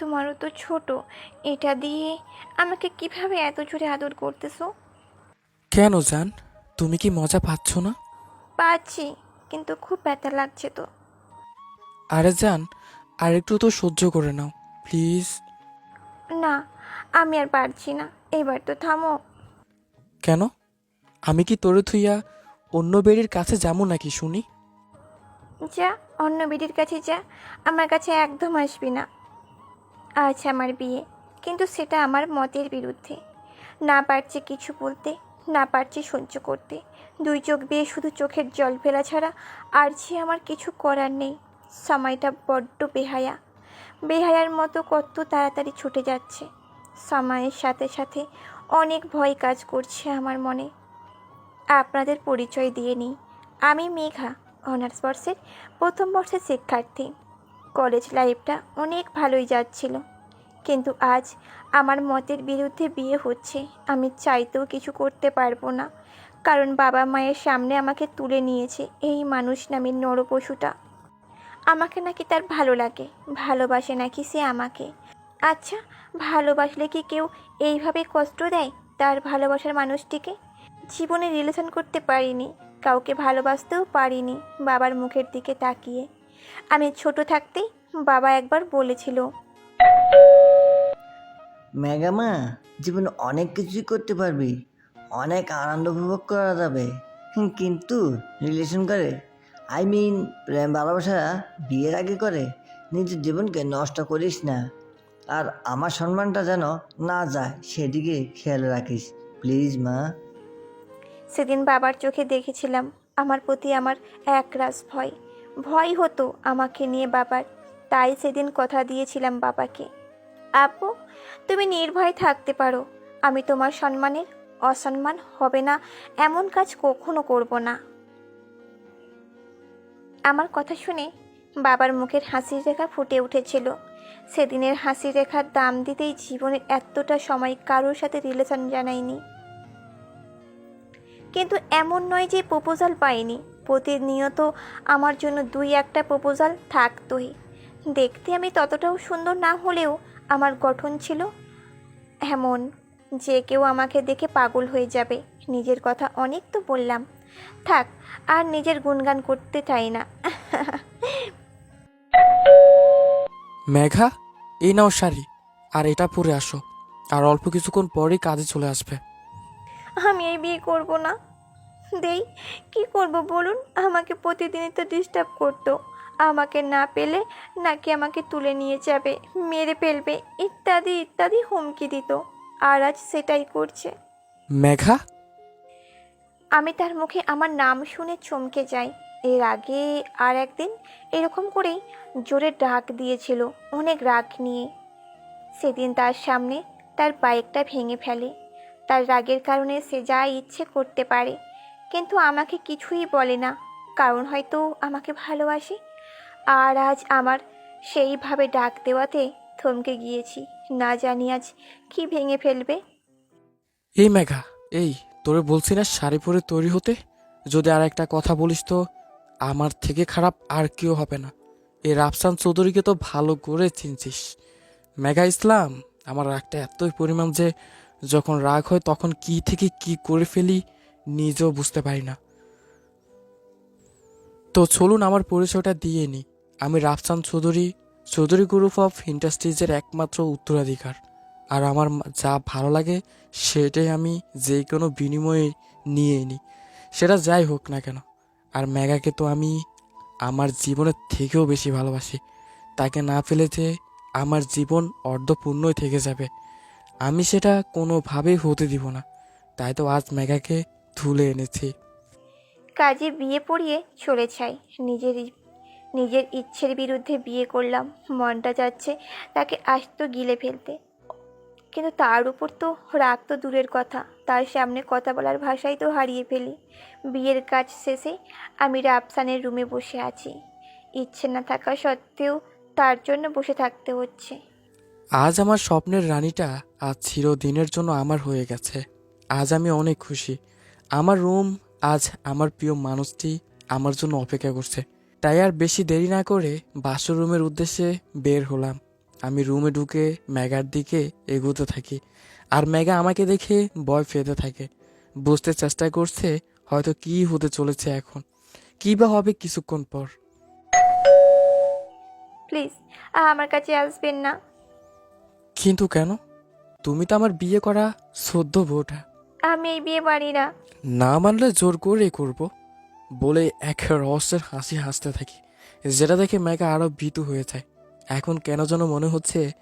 তোমারও তো ছোট। এটা দিয়ে আমাকে কীভাবে এত জোরে আদর করতেছো? কেন জান? তুমি কি মজা পাচ্ছ না? পাচ্ছি কিন্তু খুব ব্যথা লাগছে তো। আরে জান আর একটু তো সহ্য করে নাও প্লিজ। না আমি আর পারছি না। এবার তো থামো। কেন? আমি কি তোরে থুইয়া অন্য বেড়ির কাছে যাব নাকি শুনি? যা অন্য বেডির কাছে যা। আমার কাছে একদম আসবি না। আজ আমার বিয়ে, কিন্তু সেটা আমার মতের বিরুদ্ধে। না পারছে কিছু বলতে, না পারছে সহ্য করতে। দুই চোখ দিয়ে শুধু চোখের জল ফেলা ছাড়া আর যে আমার কিছু করার নেই, সময়টা বড্ড বেহায়া। বেহায়ার মতো কত তাড়াতাড়ি ছুটে যাচ্ছে। সময়ের সাথে সাথে অনেক ভয় কাজ করছে আমার মনে। আপনাদের পরিচয় দিয়ে নিই। আমি মেঘা, অনার্স বর্ষের প্রথম বর্ষের শিক্ষার্থী। কলেজ লাইফটা অনেক ভালোই যাচ্ছিল। কিন্তু আজ আমার মতের বিরুদ্ধে বিয়ে হচ্ছে, আমি চাইতেও কিছু করতে পারব না। কারণ বাবা মায়ের সামনে আমাকে তুলে নিয়েছে এই মানুষ নামের নরপশুটা। আমাকে নাকি তার ভালো লাগে, ভালোবাসে নাকি সে আমাকে। আচ্ছা ভালোবাসলে কি কেউ এইভাবে কষ্ট দেয় তার ভালোবাসার মানুষটিকে? জীবনে রিলেশন করতে পারিনি, কাউকে ভালোবাসতেও পারিনি বাবার মুখের দিকে তাকিয়ে। আমি ছোট থাকতেই বাবা একবার বলেছিল। ম্যাগামা জীবনে অনেক কিছুই করতে পারবি। অনেক আনন্দ উপভোগ করা যাবে। কিন্তু রিলেশন করে। আই মিন প্রেম ভালোবাসা বিয়ের আগে করে। নিজের জীবনকে নষ্ট করিস না। আর আমার সম্মানটা যেন না যায় সেদিকে খেয়াল রাখিস। প্লিজ মা। সেদিন বাবার চোখে দেখেছিলাম আমার প্রতি আমার একরাশ ভয়। ভয় হতো আমাকে নিয়ে বাবার। তাই সেদিন কথা দিয়েছিলাম বাবাকে। আপু তুমি নির্ভয় থাকতে পারো। আমি তোমার সম্মানের অসম্মান হবে না, এমন কাজ কখনো করব না। আমার কথা শুনে বাবার মুখের হাসির রেখা ফুটে উঠেছিল। সেদিনের হাসির রেখার দাম দিতেই জীবনের এতটা সময় কারোর সাথে রিলেশন জানাইনি। কিন্তু এমন নয় যে প্রপোজাল পাইনি। প্রতিনিয়ত আমার জন্য দুই একটা প্রপোজাল থাকতোই। দেখতে আমি ততটাও সুন্দর না হলেও আমার গঠন ছিল এমন যে কেউ আমাকে দেখে পাগল হয়ে যাবে। নিজের কথা অনেক তো বললাম। থাক আর নিজের গুণগান করতে চাই না। মেঘা এই নাও শাড়ি আর এটা পরে আসো আর অল্প কিছুক্ষণ পরেই কাজে চলে আসবে। আমি এই বিয়ে করব না। দেই কি করব বলুন? আমাকে প্রতিদিনই তো ডিস্টার্ব করতো। আমাকে না পেলে নাকি আমাকে তুলে নিয়ে যাবে মেরে ফেলবে ইত্যাদি ইত্যাদি হুমকি দিত। আর আজ সেটাই করছে। মেঘা? আমি তার মুখে আমার নাম শুনে চমকে যাই। এর আগে আর একদিন এরকম করেই জোরে ডাক দিয়েছিল অনেক রাগ নিয়ে। সেদিন তার সামনে তার বাইকটা ভেঙে ফেলে। তার রাগের কারণে সে যা ইচ্ছে করতে পারে কিন্তু আমাকে কিছুই বলে না, কারণ হয়তো আমাকে ভালোবাসে। আর আজ আমার সেইভাবে ডাক দেওয়াতে থমকে গিয়েছি, না জানি আজ কি ভেঙে ফেলবে। এই মেঘা, এই, তোরে বলছি না শাড়ি পরে তৈরি হতে? যদি আর একটা কথা বলিস তো, আমার থেকে খারাপ আর কেউ হবে না। এই রাফসান চৌধুরীকে তো ভালো করে চিনছিস। মেঘা ইসলাম, আমার রাগটা এতই পরিমাণ যে যখন রাগ হয় তখন কি থেকে কি করে ফেলি নিজেও বুঝতে পারি না। তো চলুন আমার পরিচয়টা দিয়ে নিই। আমি রাফসান চৌধুরী চৌধুরী গ্রুপ অফ ইন্ডাস্ট্রিজের একমাত্র উত্তরাধিকার। আর আমার যা ভালো লাগে, সেটাই আমি যে কোনো বিনিময়ে নিয়ে নিই সেটা যাই হোক না কেন। আর মেঘাকে তো আমি আমার জীবনের থেকেও বেশি ভালোবাসি। তাকে না ফেলে যে আমার জীবন অর্ধপূর্ণই থেকে যাবে। আমি সেটা কোনোভাবেই হতে দিব না। তাই তো আজ মেঘাকে তুলে এনেছি। কাজে বিয়ে পড়িয়ে চলে চাই নিজের নিজের ইচ্ছের বিরুদ্ধে বিয়ে করলাম। মনটা যাচ্ছে তাকে আস্ত গিলে ফেলতে। কিন্তু তার উপর তো রাগ তো দূরের কথা। তার সামনে কথা বলার ভাষাই তো হারিয়ে ফেলি। বিয়ের কাজ শেষে আমি রাফসানের রুমে বসে আছি। ইচ্ছে না থাকা সত্ত্বেও তার জন্য বসে থাকতে হচ্ছে। আজ আমার স্বপ্নের রানীটা আজ চিরদিনের জন্য আমার হয়ে গেছে। আজ আমি অনেক খুশি। আমার রুম আজ আমার প্রিয় মানুষটি আমার জন্য অপেক্ষা করছে। তাই আর বেশি দেরি না করে বাসর রুমের উদ্দেশ্যে বের হলাম। আমি রুমে ঢুকে ম্যাগার দিকে এগোতে থাকি আর ম্যাগা আমাকে দেখে ভয় পেতে থাকে। বুঝতে চেষ্টা করছে হয়তো কি হতে চলেছে এখন। কি বা হবে কিছুক্ষণ পর। প্লিজ আমার কাছে আসবেন না। কিন্তু কেন? তুমি তো আমার বিয়ে করা সদ্য বউটা। আমি এই বিয়ে পারি না। না মানলে জোর করে করব। বলে এক রহস্যের হাসি হাসতে থাকি। যেটা দেখে মেঘা আরও ভীতু হয়ে যায়। এখন কেন যেন মনে হচ্ছে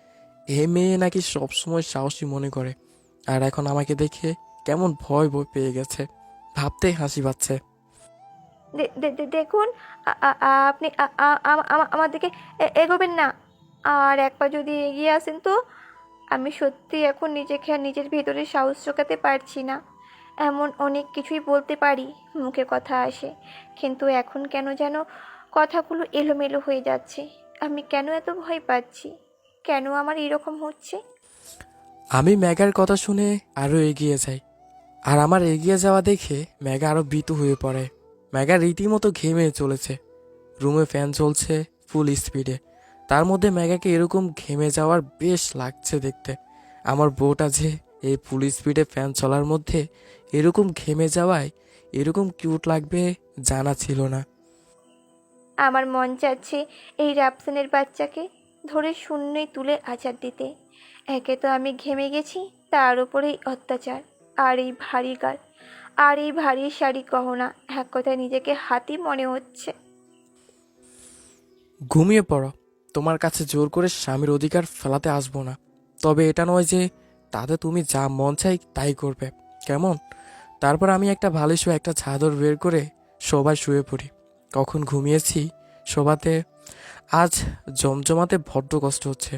এ মেয়ে নাকি সবসময় সাহসী মনে করে। আর এখন আমাকে দেখে কেমন ভয় ভয় পেয়ে গেছে। ভাবতেই হাসি পাচ্ছে। দে- দে- দে- দেখুন আ- আ- আ- আপনি আ- আ- আ- আমা- আমার দিকে এ- এগোবেন না। আর একবার যদি এগিয়ে আসেন তো আমি সত্যি এখন নিজেকে আর নিজের ভেতরে সাহস চোকাতে পারছি না। এমন অনেক কিছুই বলতে পারি, মুখে কথা আসে, কিন্তু এখন কেন যেন কথাগুলো এলোমেলো হয়ে যাচ্ছে। আমি কেন এত ভয় পাচ্ছি? কেন আমার এরকম হচ্ছে? আমি ম্যাগার কথা শুনে আরও এগিয়ে যাই, আর আমার এগিয়ে যাওয়া দেখে ম্যাগা আরও ভীতু হয়ে পড়ে। ম্যাগা রীতিমতো ঘেমে চলেছে। রুমে ফ্যান চলছে ফুল স্পিডে তার মধ্যে ম্যাগাকে এরকম ঘেমে যাওয়ার বেশ লাগছে দেখতে। আমার বউটা যে এই ফুল স্পিডে ফ্যান চলার মধ্যে এরকম ঘেমে যাওয়ায় এরকম কিউট লাগবে জানা ছিল না। আমার মন চাচ্ছে এই রাপসানের বাচ্চাকে ধরে শূন্যই তুলে আচার দিতে। একে তো আমি ঘেমে গেছি তার উপরে অত্যাচার। আর এই ভারী গাল আর এই ভারী শাড়ি গহনা এক কথায় নিজেকে হাতি মনে হচ্ছে। ঘুমিয়ে পড়ো। তোমার কাছে জোর করে স্বামীর অধিকার ফেলাতে আসব না। তবে এটা নয় যে তাতে তুমি যা মন চাই তাই করবে। কেমন? তারপর আমি একটা বালিশ ও একটা চাদর বের করে সবাই শুয়ে পড়ি। কখন ঘুমিয়েছি শোবাতে আজ জমজমাতে বড্ড কষ্ট হচ্ছে।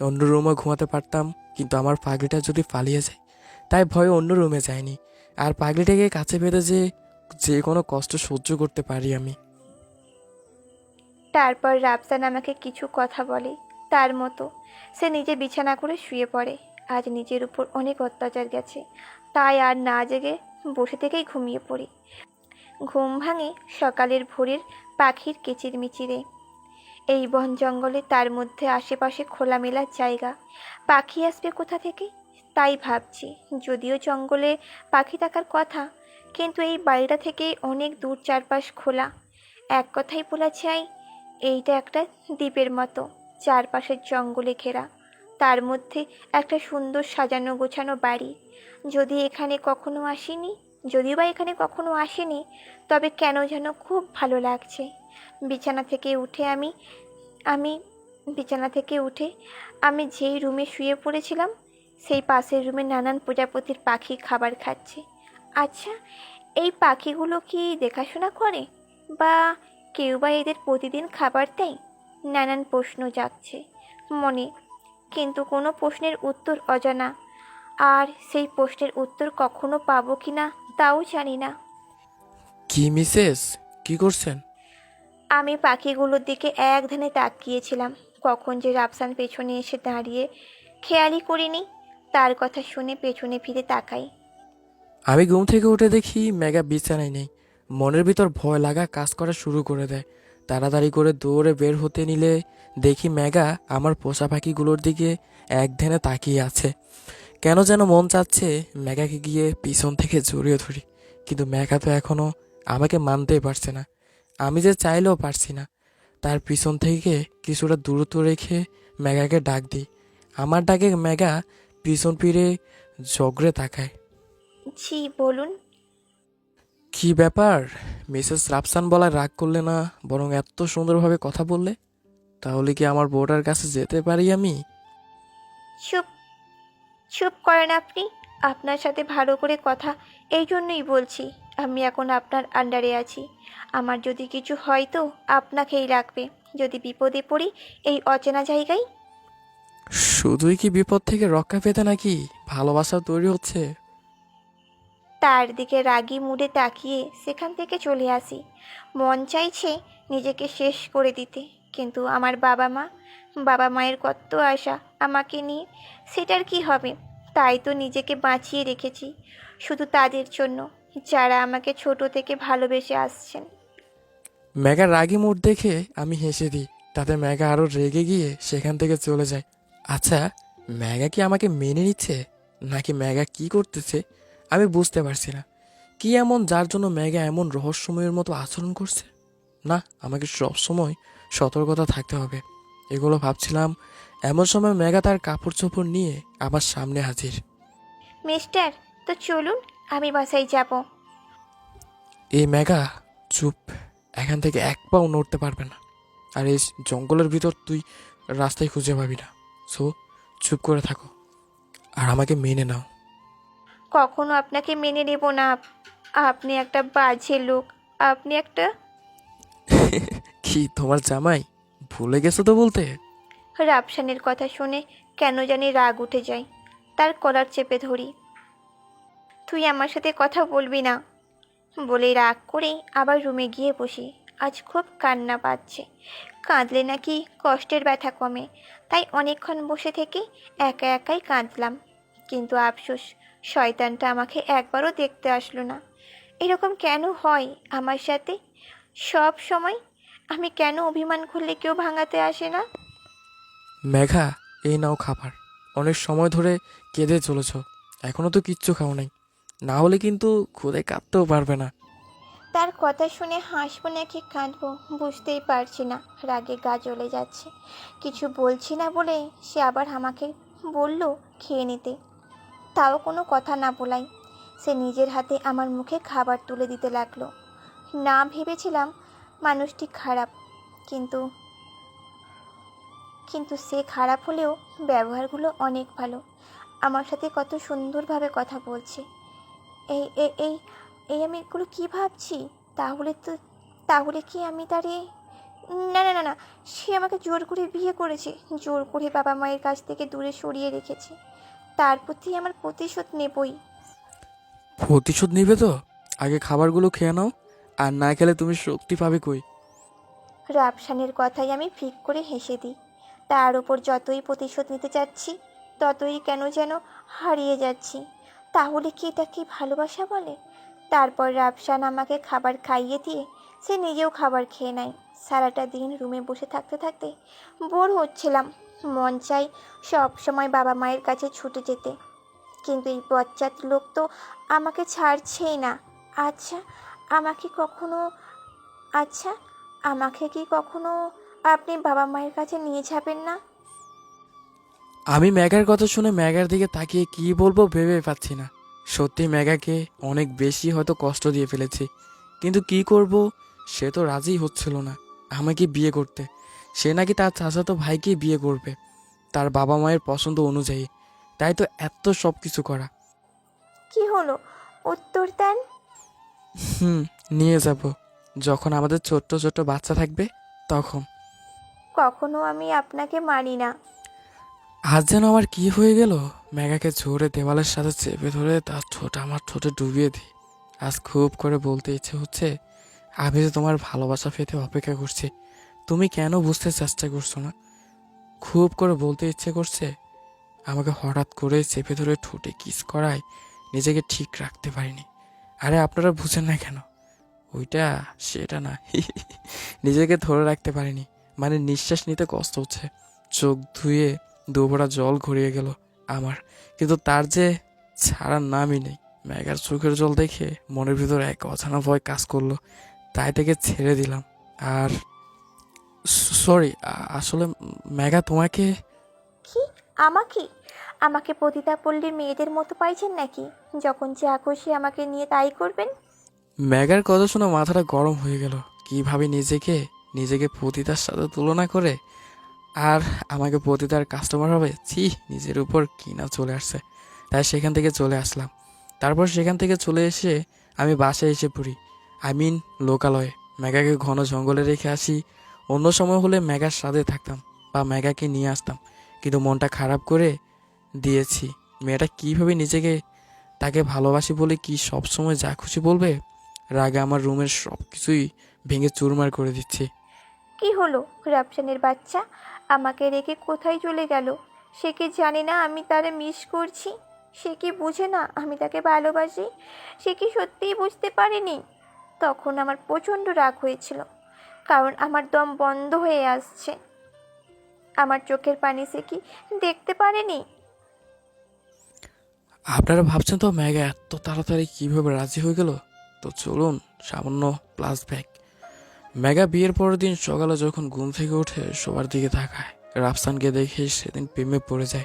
অন্য রুমে ঘুমাতে পারতাম, কিন্তু আমার পাগড়িটা যদি পালিয়ে যায়, তাই ভয়ে অন্য রুমে যায়নি। আর পাগড়িটাকে কাছে বেঁধে যে যে কোনো কষ্ট সহ্য করতে পারি আমি। তারপর রাফসান আমাকে কিছু কথা বলে, তার মতো। সে নিজে বিছানা করে শুয়ে পড়ে। আজ নিজের উপর অনেক অত্যাচার গেছে। তাই আর না জেগে বসে থেকেই ঘুমিয়ে পড়ি। ঘুম ভাঙে সকালের ভোরের পাখির কিচিরমিচিরে। এই বন জঙ্গলে তার মধ্যে আশেপাশে খোলামেলা জায়গা। পাখি আসবে কোথা থেকে? তাই ভাবছি। যদিও জঙ্গলে পাখি থাকার কথা, কিন্তু এই বাড়িটা থেকে অনেক দূর চারপাশ খোলা। এক কথাই বলা চাই এইটা একটা দ্বীপের মতো, চারপাশের জঙ্গলে ঘেরা। তার মধ্যে একটা সুন্দর সাজানো গোছানো বাড়ি। যদি এখানে কখনো আসিনি, যদিও বা এখানে কখনো আসেনি, তবে কেন যেন খুব ভালো লাগছে। বিছানা থেকে উঠে আমি আমি, বিছানা থেকে উঠে আমি যেই রুমে শুয়ে পড়েছিলাম, সেই পাশের রুমে নানান প্রজাপতির পাখি খাবার খাচ্ছে। আচ্ছা এই পাখিগুলো কি দেখাশোনা করে? বা কেউ বা এদের প্রতিদিন খাবার দেয়? নানান প্রশ্ন জাগছে। মনে কিন্তু কোনো প্রশ্নের উত্তর অজানা। আর সেই প্রশ্নের উত্তর কখনো পাবো কি না তাও জানি না। কি মিসেস? কি করছেন? আমি পাখিগুলোর দিকে এক ধ্যানে তাকিয়েছিলাম। কখন যে রাফসান পেছনে এসে দাঁড়িয়ে খেয়ালই করিনি তার কথা শুনে পেছনে ফিরে তাকাই। আমি ঘুম থেকে উঠে দেখি মেগা বিছানায় নেই। মনের ভিতর ভয় লাগা কাজ করা শুরু করে দেয়। তাড়াতাড়ি করে দৌড়ে বের হতে নিলে দেখি মেগা আমার পোষা পাখিগুলোর দিকে এক ধ্যানে তাকিয়ে আছে। কেন যেন মন চাচ্ছে মেগাকে গিয়ে পিছন থেকে জড়িয়ে ধরি, কিন্তু মেগা তো এখনও আমাকে মানতেই পারছে না। আমি যে চাইলেও পারছি না। তার পিছন থেকে কিছুটা দূরত্ব রেখে মেগাকে ডাক দিই। আমার ডাকে মেগা পিছন ফিরে জগরে তাকায়। জি বলুন কি ব্যাপার? মিসেস রাফসান বলার রাগ করলে না বরং এত সুন্দরভাবে কথা বললে? তাহলে কি আমার বউটার কাছে যেতে পারি আমি? চুপ চুপ করেন আপনি। আপনার সাথে ভালো করে কথা এই জন্যই বলছি আমি এখন আপনার আন্ডারে আছি। আমার যদি কিছু হয় তো আপনাকেই লাগবে। যদি বিপদে পড়ি এই অচেনা জায়গায়। শুধুই কি বিপদ থেকে রক্ষা পেতে নাকি ভালোবাসা তৈরি হচ্ছে? তার দিকে রাগি মুডে তাকিয়ে সেখান থেকে চলে আসি। মন চাইছে নিজেকে শেষ করে দিতে, কিন্তু আমার বাবা মা, বাবা মায়ের কত আশা আমাকে নিয়ে, সেটার কি হবে? তাই তো নিজেকে বাঁচিয়ে রেখেছি, শুধু তাদের জন্য, যারা আমাকে ছোট থেকে ভালোবেসে আসছেন। মেঘার রাগি মুড দেখে আমি হেসে দিই। তাতে মেঘা আরও রেগে গিয়ে সেখান থেকে চলে যায়। আচ্ছা ম্যাগা কি আমাকে মেনে নিচ্ছে? নাকি ম্যাগা কি করতেছে? আমি বুঝতে পারছি না। কি এমন যার জন্য ম্যাগা এমন রহস্যময়ের মতো আচরণ করছে? না আমাকে সবসময় সতর্কতা থাকতে হবে। এগুলো ভাবছিলাম এমন সময় ম্যাগা তার কাপড় চোপড় নিয়ে আমার সামনে হাজির। মিস্টার তো চলুন আমি বাসায় যাব। এই ম্যাগা চুপ। এখান থেকে এক পাও নড়তে পারবে না। আর এই জঙ্গলের ভিতর তুই রাস্তায় খুঁজে পাবি না। সো চুপ করে থাকো। আর আমাকে মেনে নাও। কখনো আপনাকে মেনে নেব না। আপনি একটা বাজে লোক। আপনি একটা কি তোমার জামাই? ভুলে গেছো তো বলতে? রাপসানের কথা শুনে কেন জানি রাগ উঠে যায়। তার কলার চেপে ধরি। তুই আমার সাথে কথা বলবি না। বলে রাগ করে আবার রুমে গিয়ে বসি। আজ খুব কান্না পাচ্ছে। কাঁদলে নাকি কষ্টের ব্যথা কমে। তাই অনেকক্ষণ বসে থেকে একা একাই কাঁদলাম। কিন্তু আফসোস শয়তানটা আমাকে একবারও দেখতে আসলো না। এরকম কেন হয় আমার সাথে? সব সময় আমি কেন অভিমান করলে কেউ ভাঙাতে আসে না? মেঘা এই নাও খাবার। অনেক সময় ধরে কেঁদে চলেছ। এখনও তো কিচ্ছু খাও নাই। না হলে কিন্তু খুদে কাঁদতেও পারবে না। তার কথা শুনে হাসবো নাকি কাঁদবো বুঝতেই পারছি না। রাগে গা জ্বলে যাচ্ছে। কিছু বলছি না বলে সে আবার আমাকে বলল খেয়ে নিতে। তাও কোনো কথা না বলাই। সে নিজের হাতে আমার মুখে খাবার তুলে দিতে লাগল। না ভেবেছিলাম মানুষটি খারাপ, কিন্তু কিন্তু সে খারাপ হলেও ব্যবহারগুলো অনেক ভালো। আমার সাথে কত সুন্দরভাবে কথা বলছে। এই এই এই আমি এগুলো কী ভাবছি? তাহলে তো, তাহলে কি আমি তারে, না না না না, সে আমাকে জোর করে বিয়ে করেছে। জোর করে বাবা মায়ের কাছ থেকে দূরে সরিয়ে রেখেছে। তার প্রতি আমার প্রতিশোধ নেবই। প্রতিশোধ নিবে তো? আগে খাবারগুলো খেয়ে নাও আর না খেলে তুমি শক্তি পাবে কই? রাপসানের কথাই আমি ফিক করে হেসে দিই। তার ওপর যতই প্রতিশোধ নিতে চাচ্ছি ততই কেন যেন হারিয়ে যাচ্ছি। তাহলে কি এটা কি ভালোবাসা বলে? তারপর রাপসান আমাকে খাবার খাইয়ে দিয়ে সে নিজেও খাবার খেয়ে নেয়। সারাটা দিন রুমে বসে থাকতে থাকতে বোর হচ্ছিলাম। মন চাই সব সময় বাবা মায়ের কাছে ছুটে যেতে। কিন্তু এই পশ্চাৎ লোক তো আমাকে ছাড়ছেই না। আচ্ছা আমাকে কখনো আচ্ছা আমাকে কি কখনো আপনি বাবা মায়ের কাছে নিয়ে যাবেন না? আমি ম্যাগার কথা শুনে ম্যাগার দিকে তাকিয়ে কি বলব ভেবে পাচ্ছি না। সত্যি ম্যাগাকে অনেক বেশি হয়তো কষ্ট দিয়ে ফেলেছি। কিন্তু কি করব সে তো রাজি হচ্ছিল না, আমাকে বিয়ে করতে। সে নাকি তার চাচাতো ভাইকেই বিয়ে করবে। তার বাবা মায়ের পছন্দ অনুযায়ী। তাই তো এত সব কিছু করা। কি হলো? উত্তর দেন। হুম নিয়ে যাব। যখন আমাদের ছোট্ট ছোট্ট বাচ্চা থাকবে তখন। কখনো আমি আপনাকে মানি না। আজ যেন আমার কি হয়ে গেল? মেঘাকে জোরে দেওয়ালের সাথে চেপে ধরে তার ঠোঁট আমার ঠোঁটে ডুবিয়ে দিই। আজ খুব করে বলতে ইচ্ছে হচ্ছে আমি যে তোমার ভালোবাসা পেতে অপেক্ষা করছি। তুমি কেন বুঝতে চেষ্টা করছ না? খুব করে বলতে ইচ্ছে করছে, আমাকে হঠাৎ করে চেপে ধরে ঠোঁটে কিস করায় নিজেকে ঠিক রাখতে পারিনি। আরে, আপনারা বুঝেন না কেন? ওইটা, সেটা না। নিজেকে ধরে রাখতে পারিনি। মানে নিঃশ্বাস নিতে কষ্ট হচ্ছে। চোখ ধুয়ে দুভরা জল গড়িয়ে গেল আমার। কিন্তু তার যে ছাড়ার নামই নেই। ম্যাগার চোখের জল দেখে মনের ভিতর এক অজানা ভয় কাজ করল। তাই থেকে ছেড়ে দিলাম। আর সরি আসলে ম্যাগা তোমাকে কি? আমাকে? আমাকে পতিতাপল্লীর মেয়েদের মতো পাইছেন নাকি? যখন যা খুশি আমাকে নিয়ে তাই করবেন? ম্যাগার কথা শুনে মাথাটা গরম হয়ে গেল। কীভাবে নিজেকে নিজেকে পতিতার সাথে তুলনা করে আর আমাকে পতিতার কাস্টমার হবে? ছি নিজের উপর কিনা চলে আসছে। তাই সেখান থেকে চলে আসলাম। তারপর সেখান থেকে চলে এসে আমি বাসায় এসে পড়ি। আই মিন লোকালয়ে। ম্যাগাকে ঘন জঙ্গলে রেখে আসি। অন্য সময় হলে ম্যাগার সাথে থাকতাম বা ম্যাগাকে নিয়ে আসতাম। কিন্তু মনটা খারাপ করে দিয়েছি। মেয়েটা কীভাবে নিজেকে তাকে ভালোবাসি বলে কি সবসময় যা খুশি বলবে? রাগে আমার রুমের সব কিছুই ভেঙে চুরমার করে দিচ্ছি। কি হলো রাপসানের বাচ্চা? আমাকে রেখে কোথায় চলে গেল? সে কি জানে না আমি তারে মিস করছি? সে কি বুঝে না আমি তাকে ভালোবাসি? সে কি সত্যিই বুঝতে পারেনি? তখন আমার প্রচণ্ড রাগ হয়েছিল। কারণ আমার দম বন্ধ হয়ে আসছে। আমার চোখের পানি সে কি দেখতে পারেনি? আপনারা ভাবছেন তো ম্যাগা এত তাড়াতাড়ি কীভাবে রাজি হয়ে গেল? তো চলুন, সামান্য প্লাস ব্যাগ ম্যাগা বিয়ের পরের দিন সকালে যখন ঘুম থেকে উঠে সবার দিকে তাকায়। রাফসানকে দেখে সেদিন প্রেমে পড়ে যায়।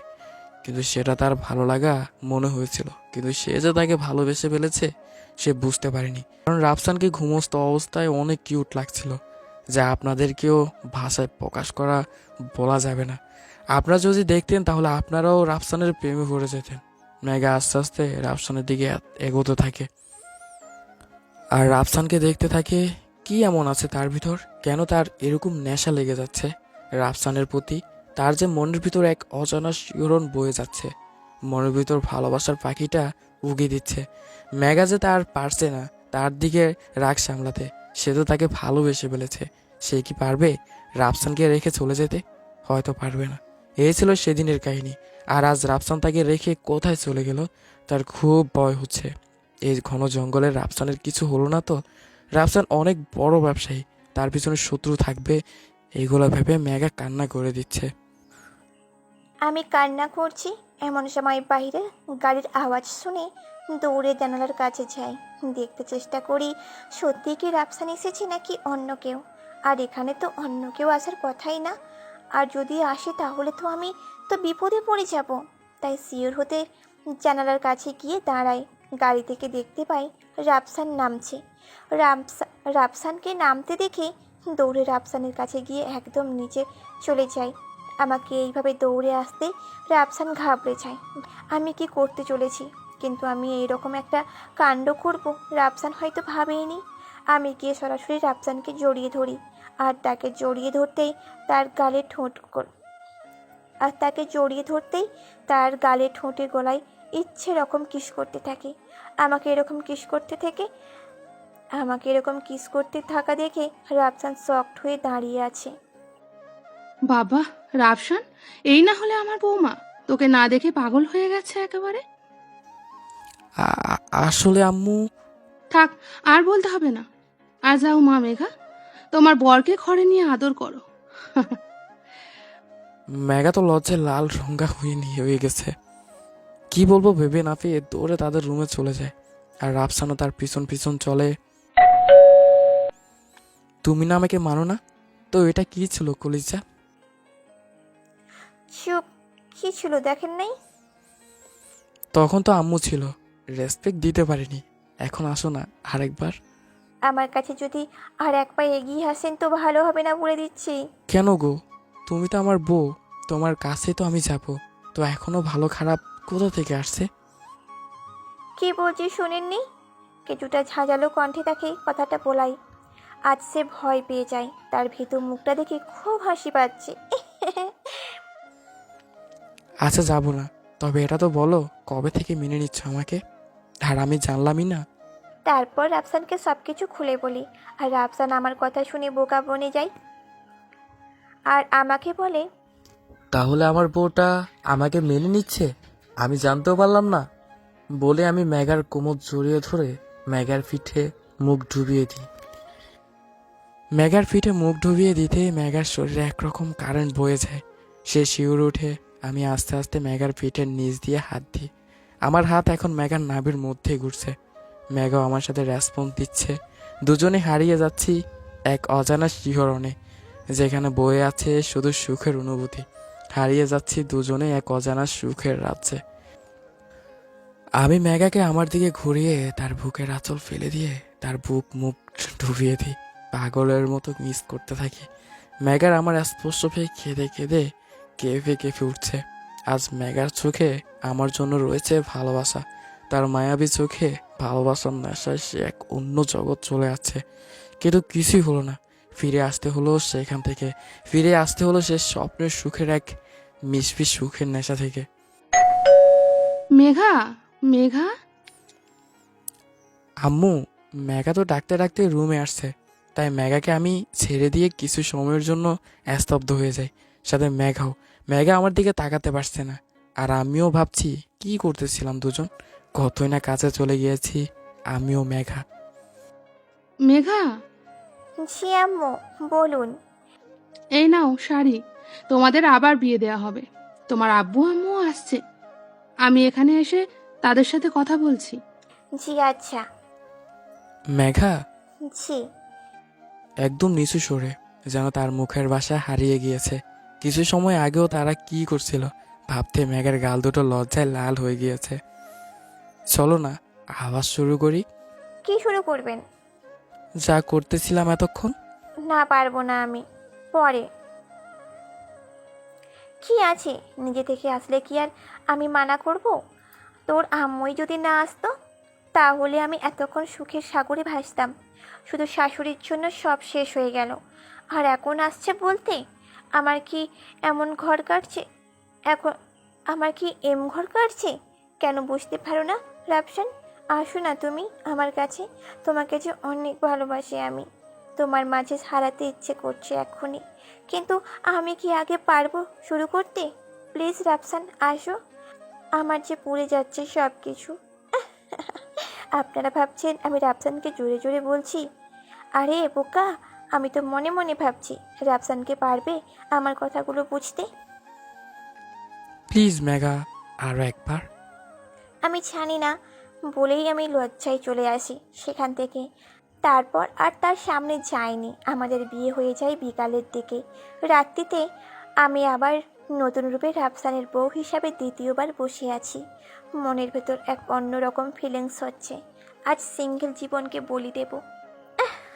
কিন্তু সেটা তার ভালো লাগা মনে হয়েছিল। কিন্তু সে যে তাকে ভালোবেসে ফেলেছে, সে বুঝতে পারেনি। কারণ রাফসানকে ঘুমস্ত অবস্থায় অনেক কিউট লাগছিল। যা আপনাদেরকেও ভাষায় প্রকাশ করা বলা যাবে না। আপনারা যদি দেখতেন, তাহলে আপনারাও রাফসানের প্রেমে পড়ে যেতেন। মেঘা আস্তে আস্তে রাফসানের দিকে এগোতে থাকে। আর রাফসানকে দেখতে থাকে, কি এমন আছে তার ভিতর? কেন তার এরকম নেশা লেগে যাচ্ছে? রাফসানের প্রতি তার যে মনের ভিতর এক অজানা শিহরণ বয়ে যাচ্ছে। মনের ভিতর ভালোবাসার পাখিটা উগিয়ে দিচ্ছে। মেঘা যে তার পারছে না, তার দিকে রাগ সামলাতে। সে তো তাকে ভালোবেসে ফেলেছে। সে কি পারবে রাফসানকে রেখে চলে যেতে? হয়তো পারবে না। এই ছিল সেদিনের কাহিনী। আর আজ রাফসান তাকে রেখে কোথায় চলে গেল, তার খুব ভয় হচ্ছে। এই ঘন জঙ্গলে রাফসানের কিছু হলো না তো? রাফসান অনেক বড় ব্যবসায়ী। তার পিছনে শত্রু থাকবে এইগুলো ভেবে মেঘা কান্না করে দিচ্ছে। আমি কান্না করছি, এমন সময় বাইরে গাড়ির আওয়াজ শুনে দৌড়ে জানালার কাছে যাই। দেখতে চেষ্টা করি, সত্যি কি রাফসান এসেছে নাকি অন্য কেউ? আর এখানে তো অন্য কেউ আসার কথাই না। আর যদি আসে তাহলে তো আমি তো বিপদে পড়ে যাব। তাই সিওর হতে জানালার কাছে গিয়ে দাঁড়াই। গাড়ি থেকে দেখতে পাই রাফসান নামছে। রামসা রাফসানকে নামতে দেখে দৌড়ে রাফসানের কাছে গিয়ে একদম নিচে চলে যাই। আমাকে এইভাবে দৌড়ে আসতে রাফসান ঘাবড়ে যায়। আমি কি করতে চলেছি? কিন্তু আমি এইরকম একটা কাণ্ড করব, রাফসান হয়তো ভাবেইনি। আমি গিয়ে সরাসরি রাফসানকে জড়িয়ে ধরি, আর তাকে জড়িয়ে ধরতেই তার গালে ঠোঁট আর তাকে জড়িয়ে ধরতেই তার গালে ঠোঁটে গলায় ইচ্ছে রকম কিস করতে থাকে। আমাকে এরকম কিস করতে থেকে আমাকে এরকম কিস করতে থাকা দেখে রাফসান শক্ট হয়ে দাঁড়িয়ে আছে। বাবা, রাফসান? এই না হলে আমার বৌমা, তোকে না দেখে পাগল হয়ে গেছে একেবারে। আ- আসলে আম্মু? থাক আর বলতে হবে না। আর যাও মা মেঘা তোমার বরকে ঘরে নিয়ে আদর করো। মেঘা তো লজ্জায় লাল রঙা হয়ে নিয়ে হয়ে গেছে। কি বলব ভেবে না পেয়ে দৌড়ে তাদের রুমে চলে যায়। আর রাফসানও তার পিছন পিছন চলে। তুমি না আমাকে মানো না? তো এটা কি ছিল কলিজা? চুপ কি ছিল দেখেন নাই? তখন তো আম্মু ছিল। রেসপেক্ট দিতে পারিনি। এখন আসো না আরেকবার। আমার কাছে যদি আর এক পা এগিয়ে আসেন তো ভালো হবে না বলে দিচ্ছি। কেন গো? তুমি তো আমার বউ তোমার কাছে তো আমি যাব। তো এখনও ভালো খারাপ কোথা থেকে আসছে? কি বলছি শুনেননি? কিছুটা ঝাঁঝালো কণ্ঠে তাকে কথাটা বলাই। আজ সে ভয় পেয়ে যায় তার ভেতর মুখটা দেখে খুব হাসি পাচ্ছে। আচ্ছা যাব না। তবে এটা তো বলো কবে থেকে মেনে নিচ্ছ আমাকে? আর আমি জানলামই না। তারপর রাফসানকে সব কিছু খুলে বলি আর রাফসান আমার কথা শুনে বোকা বনে যায়? আর আমাকে বলে তাহলে আমার বউটা আমাকে মেনে নিচ্ছে? আমি জানতেও পারলাম না। বলে আমি ম্যাগার কোমর জড়িয়ে ধরে ম্যাগার পিঠে মুখ ডুবিয়ে দিই। ম্যাগার পিঠে মুখ ডুবিয়ে দিতে ম্যাগার শরীরে একরকম কারেন্ট বয়ে যায়। সে শিউর উঠে আমি আস্তে আস্তে ম্যাগার পিঠের নিচ দিয়ে হাত দিই। আমার হাত এখন ম্যাগার নাভির মধ্যে ঘুরছে। ম্যাগাও আমার সাথে রেসপন্স দিচ্ছে। দুজনে হারিয়ে যাচ্ছি এক অজানা শিহরণে, যেখানে বয়ে আছে শুধু সুখের অনুভূতি। হারিয়ে যাচ্ছি দুজনে এক অজানা সুখের রাজ্যে। আমি ম্যাগাকে আমার দিকে ঘুরিয়ে তার বুকের আঁচল ফেলে দিয়ে তার বুক মুখ ডুবিয়ে দিই, পাগলের মতো মিস করতে থাকি। ম্যাগার আমার স্পর্শ পেয়ে কেঁদে কেঁদে কেঁপে কেঁপে উঠছে। আজ মেঘার চোখে আমার জন্য রয়েছে ভালোবাসা। তার মায়াবী চোখে ভালোবাসার নেশায় সে এক অন্য জগৎ চলে আছে কিন্তু কিছুই হলো না। ফিরে আসতে হলো সেখান থেকে। ফিরে আসতে হলো সে স্বপ্নের সুখের এক মিশবি সুখের নেশা থেকে। মেঘা মেঘা? আম্মু মেঘা তো ডাকতে ডাকতে রুমে আসছে। তাই মেঘাকে আমি ছেড়ে দিয়ে কিছু সময়ের জন্য স্তব্ধ হয়ে যাই। সাথে ম্যাগাও ম্যাগা আমার দিকে তাকাতে পারছে না। আর আমিও ভাবছি কি করতেছিলাম দুজন? কতই না কাছে চলে গিয়েছি আমিও মেঘা। মেঘা? জি আম্মু বলুন। এই নাও শাড়ি তোমাদের আবার বিয়ে দেয়া হবে। তোমার আব্বু আম্মুও আসছে। আমি এখানে এসে তাদের সাথে কথা বলছি। জি আচ্ছা। মেঘা? জি। একদম নিচু সরে যেন তার মুখের বাসা হারিয়ে গিয়েছে। কিছু সময় আগেও তারা কি করছিল? ভাবতে মেঘের গাল দুটো লজ্জায় লাল হয়ে গিয়েছে। চলো না আওয়াজ শুরু করি। কি শুরু করবেন? যা করতেছিলাম এতক্ষণ। না পারব না আমি। পরে। কি আছে? নিজে থেকে আসলে কি আর আমি মানা করব? তোর আম্মুই যদি না আসতো তাহলে আমি এতক্ষণ সুখের সাগরে ভাসতাম। শুধু শাশুড়ির জন্য সব শেষ হয়ে গেল। আর এখন আসছে বলতে আমার কি এমন ঘর কাটছে? এখন আমার কি এম ঘর কাটছে? কেন বুঝতে পারো না রাপসান আসো না তুমি আমার কাছে। তোমাকে যে অনেক ভালোবাসি আমি। তোমার মাঝে হারাতে ইচ্ছে করছে এক্ষুনি কিন্তু আমি কি আগে পারব শুরু করতে? প্লিজ রাফসান, আসো। আমার যে পুড়ে যাচ্ছে সব কিছু আপনারা ভাবছেন আমি রাফসানকে জোরে জোরে বলছি? আরে বোকা আমি তো মনে মনে ভাবছি রাফসানকে পারবে আমার কথাগুলো বুঝতে? প্লিজ মেঘা আরও একবার। আমি জানি না বলেই আমি লজ্জায় চলে আসি সেখান থেকে। তারপর আর তার সামনে যাইনি আমাদের বিয়ে হয়ে যায় বিকালের দিকে। রাত্রিতে আমি আবার নতুন রূপে রাফসানের বউ হিসাবে দ্বিতীয়বার বসে আছি। মনের ভেতর এক অন্যরকম ফিলিংস হচ্ছে। আজ সিঙ্গেল জীবনকে বলি দেব।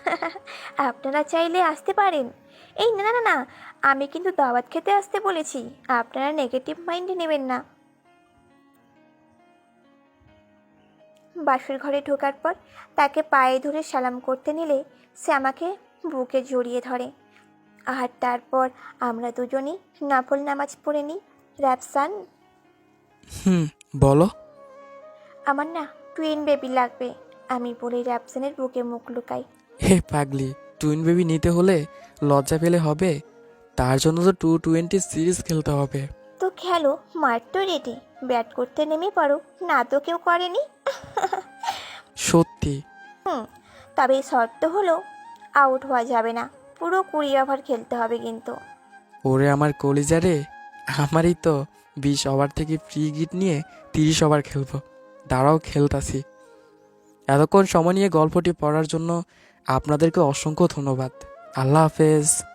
আপনারা চাইলে আসতে পারেন। এই না না না আমি কিন্তু দাওয়াত খেতে আসতে বলেছি। আপনারা নেগেটিভ মাইন্ডে নেবেন না। বাসুর ঘরে ঢোকার পর তাকে পায়ে ধরে সালাম করতে নিলে সে আমাকে বুকে জড়িয়ে ধরে। আর তারপর আমরা দুজনই নফল নামাজ পড়ে নিই। র্যাপসান হুম বলো। আমার না টুইন বেবি লাগবে। আমি বলি র্যাপসানের বুকে মুখ লুকাই। হে পাগলি টুইন বেবি নিতে হলে লজ্জা পেলে হবে? তার জন্য তো টু টোয়েন্টি সিরিজ খেলতে হবে। তো খেলো মার তো রেডি। ব্যাট করতে নেমে পড়ো। না তো কেউ করেনি। সত্যি। হুম তবে শর্ত হলো আউট হওয়া যাবে না। পুরো কুড়ি ওভার খেলতে হবে কিন্তু। ওরে আমার কলিজারে আমারই তো বিশ ওভার থেকে ফ্রি গিট নিয়ে তিরিশ ওভার খেলব। দাঁড়াও খেলতাছি। এতক্ষণ সময় নিয়ে গল্পটি পড়ার জন্য আপনাদেরকে অসংখ্য ধন্যবাদ। আল্লাহ হাফেজ।